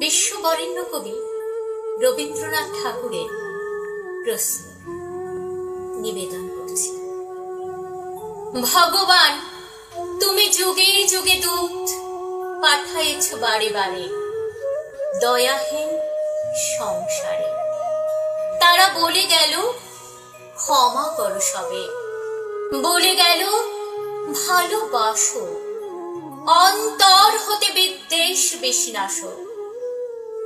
বিশ্ববরেণ্য কবি রবীন্দ্রনাথ ঠাকুরের প্রশ্ন, নিবেদন করছি ভগবান, তুমি যুগে যুগে দূত পাঠাইছ বারে বারে দয়াহীন সংসারে। তারা বলে গেল, ক্ষমা করো সবে। বলে গেল, ভালোবাসো, অন্তর হতে বিদ্বেষ বেশি নাশো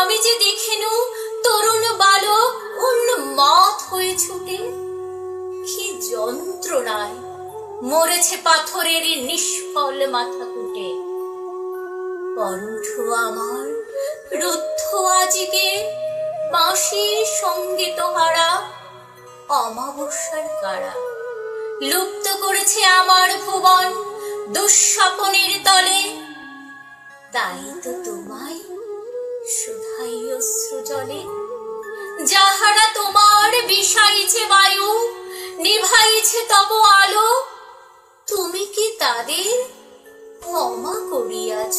আমি যে দেখিনু, তরুণ বালক উন্মত হয়ে ছুটে। কি যন্ত্রণায় মরেছে পাথরের নিষ্ফল মাথা কুটে। কণ্ঠ আমার রুদ্ধ আজিকে বাঁশির সংগীত হারা অমাবস্যার কারা? লুপ্ত করেছে আমার ভুবন দুঃস্বপনের তলে। তাই তো তোমায় শুধাই অশ্রু জলে যাহারা তোমার বিষাইছে বায়ু, নিভাইছে তব আলো, তুমি কি তাদের ক্ষমা করিয়াছ?